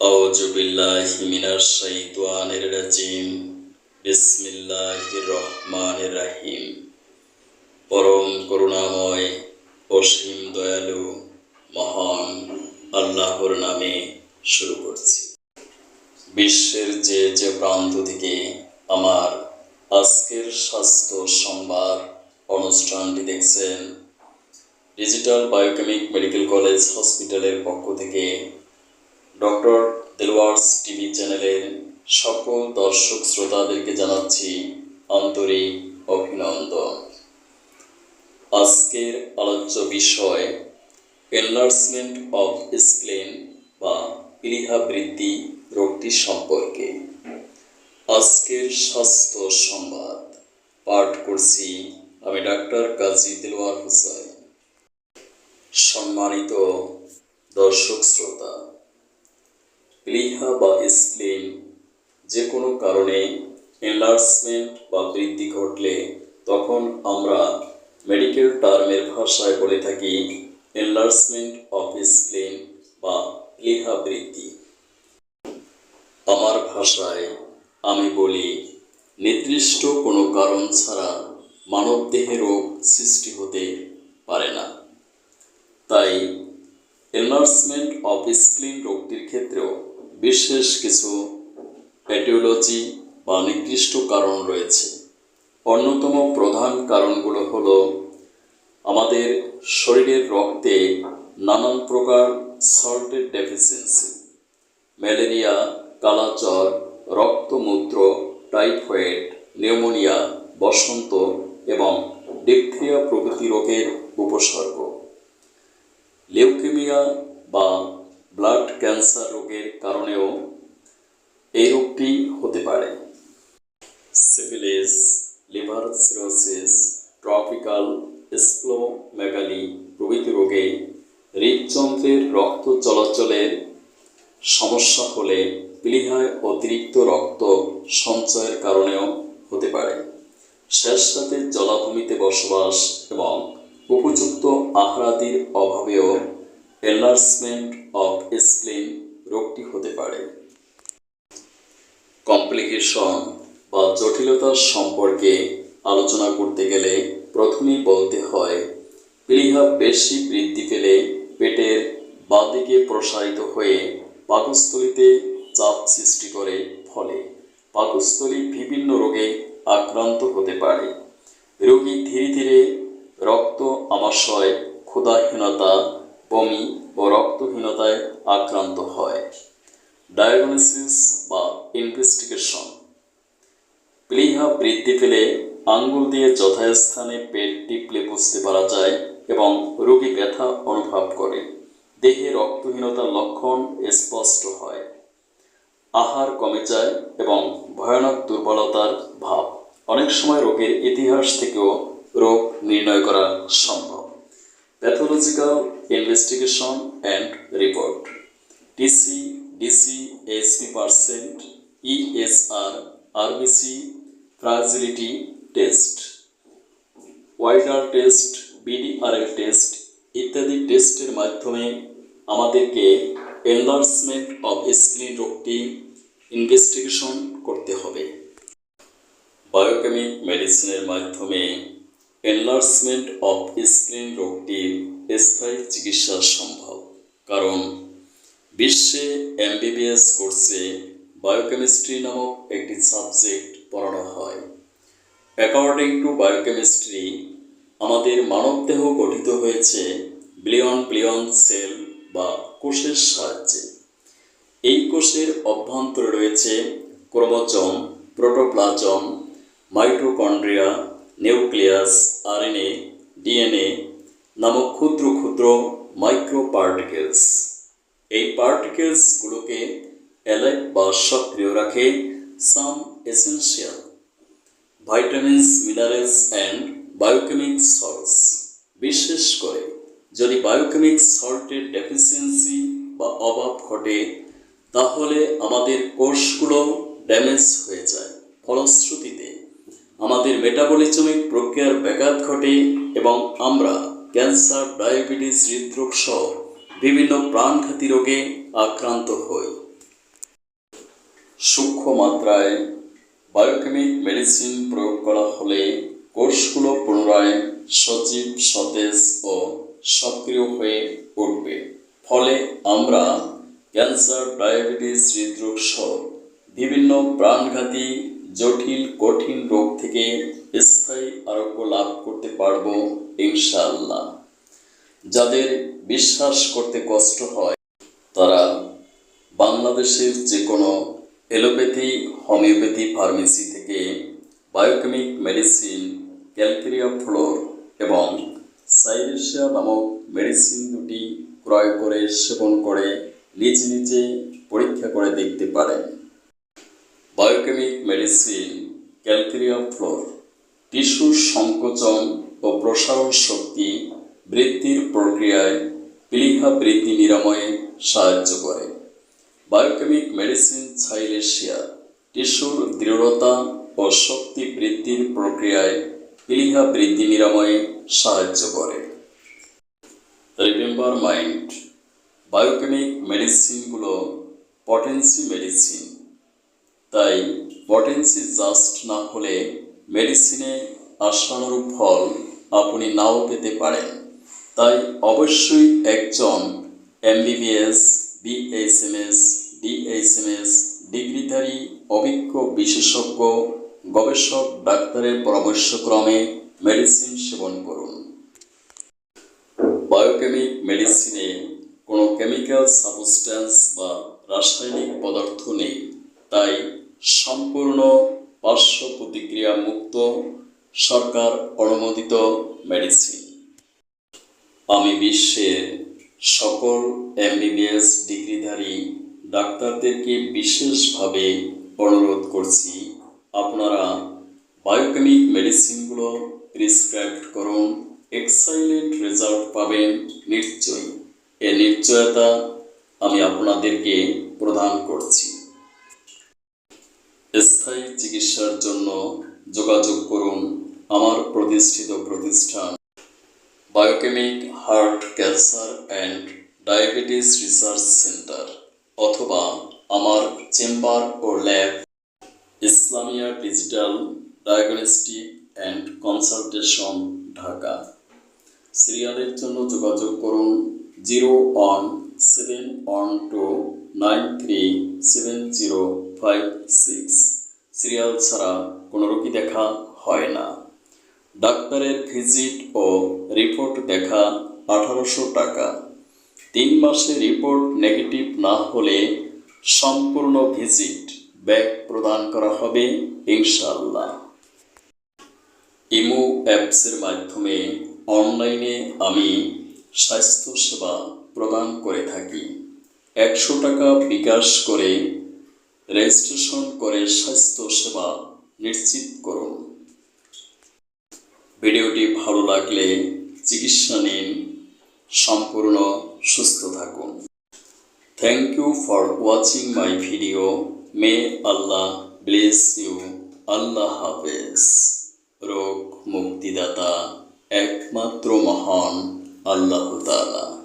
أعوذ بالله من الشيطان الرجيم بسم الله الرحمن الرحيم পরম করুণাময় অসীম দয়ালু মহান আল্লাহর নামে শুরু করছি বিশ্বের যে যে প্রান্ত থেকে আমার আজকের স্বাস্থ্য সংবাদ অনুষ্ঠানটি দেখছেন ডিজিটাল বায়োকেমিক মেডিকেল কলেজ হসপিটালের পক্ষ থেকে ডক্টর দেলওয়ার্স টিভি চ্যানেলের সকল দর্শক শ্রোতাদেরকে জানাচ্ছি আন্তরিক অভিনন্দন। আজকের আলোচ্য বিষয় এনলার্সমেন্ট অফ স্প্লেন বা ইলিহা বৃদ্ধি রোগটি সম্পর্কে। আজকের স্বাস্থ্য সংবাদ পাঠ করছি আমি ডাক্তার কাজী দিলওয়ার হোসেন। সম্মানিত দর্শক শ্রোতা প্লিহা বা স্প্লিন যে কোনো কারণে এনলার্জমেন্ট বা বৃদ্ধি ঘটলে তখন আমরা মেডিকেল টার্মের ভাষায় বলে থাকি এনলার্জমেন্ট অফ স্প্লিন বা প্লিহা বৃদ্ধি। আমার ভাষায় আমি বলি, নির্দিষ্ট কোনো কারণ ছাড়া মানবদেহে রোগ সৃষ্টি হতে পারে না। তাই এনলার্জমেন্ট অফ স্প্লিন রোগটির ক্ষেত্রেও বিশেষ কিছু এটিওলজি বা নির্দিষ্ট কারণ রয়েছে। অন্যতম প্রধান কারণগুলো হলো, আমাদের শরীরের রক্তে নানান প্রকার সল্টের ডেফিসিয়েন্সি, ম্যালেরিয়া, কালাজ্বর, রক্তমূত্র, টাইফয়েড, নিউমোনিয়া, বসন্ত এবং ডিপথিরিয়া প্রভৃতি রোগের উপসর্গ। লিউকেমিয়া বা ব্লাড ক্যান্সার রোগের কারণেও এই রোগটি হতে পারে। Syphilis liver cirrhosis tropical splenomegaly প্রভৃতি রোগে হৃদযন্ত্রের রক্ত চলাচলের সমস্যা হলে প্লিহায় অতিরিক্ত রক্ত সঞ্চয়ের কারণেও হতে পারে। শেষ সাথে জলাভূমিতে বসবাস এবং উপযুক্ত আহারাদির অভাবেও এনলার্জমেন্ট অফ স্প্লিন রোগটি হতে পারে। কমপ্লিকেশন বা জটিলতা সম্পর্কে আলোচনা করতে গেলে প্রথমেই বলতে হয় প্লিহা বেশি বৃদ্ধি পেলে পেটের বাঁদিকে প্রসারিত হয়ে পাকস্থলিতে চাপ সৃষ্টি করে ফলে। পাকস্থলী বিভিন্ন রোগে আক্রান্ত হতে পারে। রোগী ধীরে ধীরে রক্ত আমাশয়, ক্ষুধাহীনতা বমি ও রক্তহীনতায় আক্রান্ত হয়। ডায়াগনোসিস বা ইনভেস্টিগেশন প্লিহা বৃদ্ধি পেলে আঙ্গুল দিয়ে যথাস্থানে পেট টিপলে বুঝতে পারা যায় এবং রোগী ব্যথা অনুভব করে। দেহে রক্তহীনতার লক্ষণ স্পষ্ট হয়। আহার কমে যায় এবং ভয়ানক দুর্বলতার ভাব। অনেক সময় রোগের ইতিহাস থেকেও রোগ নির্ণয় করা সম্ভব। Pathological investigation and report TC DC SP percent ESR RBC fragility test Widal test VDRL test ইত্যাদি টেস্টের মাধ্যমে আমাদেরকে এনলার্জমেন্ট অফ স্ক্রিন রোগটি ইনভেস্টিগেশন করতে হবে। বায়োকেমিক মেডিসিনের মাধ্যমে এনলার্জমেন্ট অফ স্ক্রিন রোগটির স্থায়ী চিকিৎসা সম্ভব। কারণ বিশ্বে এমবিবিএস কোর্সে বায়োকেমিস্ট্রি নামক একটি সাবজেক্ট পড়ানো হয়। অ্যাকর্ডিং টু বায়োকেমিস্ট্রি আমাদের মানবদেহ গঠিত হয়েছে ব্লিয়ন বিলিয়ন সেল বা কোষের সাহায্যে। এই কোষের অভ্যন্তরে রয়েছে chromosome, protoplasm, mitochondria, nucleus, RNA, DNA নামক ক্ষুদ্র ক্ষুদ্র মাইক্রো পার্টিকেলস এই পার্টিকেলসগুলোকে অ্যালাইভ বা সক্রিয় রাখে some essential vitamins minerals and biochemic salts বিশেষ করে যদি বায়োকেমিক সল্টের ডেফিসিয়েন্সি বা অভাব ঘটে, তাহলে আমাদের কোষগুলো ড্যামেজ হয়ে যায়। ফলশ্রুতিতে আমাদের মেটাবলিজমিক প্রক্রিয়ার ব্যাঘাত ঘটে এবং ক্যান্সার, ডায়াবেটিস, হৃদরোগ সহ বিভিন্ন প্রাণঘাতী রোগে আক্রান্ত হই। সূক্ষ্ম মাত্রায় বায়োকেমিক মেডিসিন প্রয়োগ করা হলে কোষগুলো পুনরায় সজীব, সতেজ ও সক্রিয় হয়ে উঠবে। ফলে আমরা ক্যান্সার, ডায়াবেটিস, হৃদরোগ সহ বিভিন্ন প্রাণঘাতী, জটিল, কঠিন রোগ থেকে স্থায়ী আরোগ্য লাভ করতে পারব ইনশাআল্লাহ। যাদের বিশ্বাস করতে কষ্ট হয়, তারা বাংলাদেশের যে কোনো এলোপ্যাথি, হোমিওপ্যাথি ফার্মেসি থেকে বায়োকেমিক মেডিসিন, ক্যালকেরিয়া ফ্লোর এবং সাইরেশিয়া নামক মেডিসিন দুটি ক্রয় করে সেবন করে নিজ নিজে পরীক্ষা করে দেখতে পারেন। বায়োকেমিক মেডিসিন, ক্যালকেরিয়া ফ্লোর টিস্যুর সংকোচন ও প্রসারণ শক্তি বৃদ্ধির প্রক্রিয়ায় প্লীহা বৃদ্ধি নিরাময়ে সাহায্য করে। বায়োকেমিক মেডিসিন সাইলেশিয়া টিস্যুর দৃঢ়তা ও শক্তি বৃদ্ধির প্রক্রিয়ায় প্লীহা বৃদ্ধি নিরাময়ে সাহায্য করে। রিমেম্বার মাইন্ড বায়োকেমিক মেডিসিনগুলো পটেন্সি মেডিসিন তাই পটেন্সি জাস্ট না হলে মেডিসিনে আশানুরূপ ফল আপনি নাও পেতে পারেন। তাই অবশ্যই একজন এমবিবিএস বিএসএমএস ডিএসএমএস ডিগ্রিধারী, অভিজ্ঞ বিশেষজ্ঞ, গবেষক, ডাক্তারের পরামর্শক্রমে মেডিসিন সেবন করুন। বায়োকেমিক মেডিসিনে কোনো কেমিক্যাল সাবস্ট্যান্স বা রাসায়নিক পদার্থ নেই, তাই সম্পূর্ণ পার্শ্ব প্রতিক্রিয়া মুক্ত সরকার অনুমোদিত মেডিসিন। আমি বিশ্বের সকল এমবিবিএস ডিগ্রিধারী ডাক্তারদেরকে বিশেষভাবে অনুরোধ করছি, আপনারা বায়োকেমিক মেডিসিনগুলো প্রিসক্রাইব করুন এক্সাইলেন্ট রেজাল্ট পাবেন নিশ্চয়ই। এ নিশ্চয়তা আমি আপনাদেরকে প্রদান করছি। স্থায়ী চিকিৎসার জন্য যোগাযোগ করুন আমার প্রতিষ্ঠিত প্রতিষ্ঠান। Biochemic heart cancer and diabetes research centre অথবা আমার chamber O lab, Islamia digital diagnostic and consultation, Dhaka. সিরিয়ালের জন্য যোগাযোগ করুন zero one seven one two nine three seven zero five six. Serial ছাড়া কোনো রোগী দেখা হয় না। ডাক্তারের ভিজিট ও রিপোর্ট দেখা আঠারোশো টাকা। তিন মাসে রিপোর্ট নেগেটিভ না হলে সম্পূর্ণ ভিজিট ব্যাক প্রদান করা হবে ইনশাল্লাহ ইমো অ্যাপসের মাধ্যমে অনলাইনে আমি স্বাস্থ্যসেবা প্রদান করে থাকি। একশো টাকা বিকাশ করে রেজিস্ট্রেশন করে স্বাস্থ্যসেবা নিশ্চিত করুন। ভিডিওটি ভালো লাগলে চিকিৎসা নিন, সম্পূর্ণ সুস্থ থাকুন। Thank you for watching my video may Allah bless you আল্লাহ হাফেজ। রোগ মুক্তিদাতা একমাত্র মহান আল্লাহ তাআলা।